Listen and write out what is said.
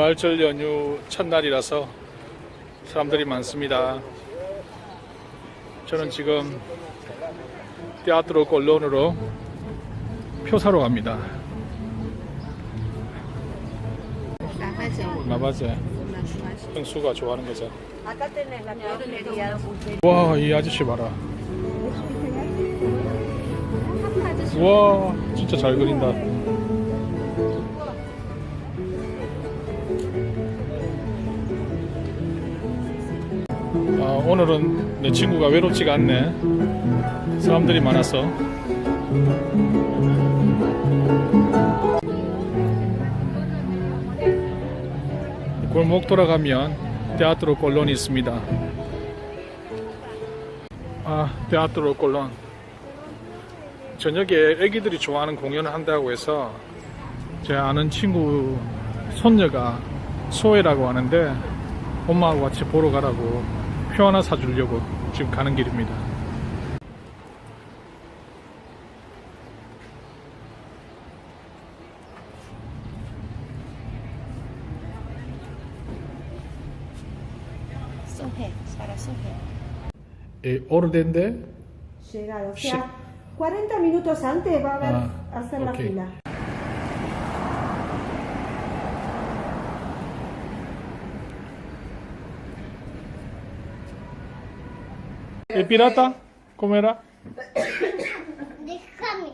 부활절 연휴 첫날이라서 사람들이 많습니다. 저는 지금 테아트로 꼴론으로 표 사러 갑니다. 마바제 형수가 좋아하는 거죠. 와, 이 아저씨 봐라. 와, 진짜 잘 그린다. 아, 오늘은 내 친구가 외롭지가 않네. 사람들이 많아서. 골목 돌아가면 테아트로 꼴론이 있습니다. 아, 테아트로 꼴론. 저녁에 애기들이 좋아하는 공연을 한다고 해서 제 아는 친구 손녀가 소혜라고 하는데 엄마하고 같이 보러 가라고 표 하나 사주려고 지금 가는 길입니다. 소해, 살아 소해. 에, 오르덴데 Llegar, o sea, 40 minutos antes va a haber, Ah, hacer la ok. fila. 에 pirata? ¿Cómo era? Déjame.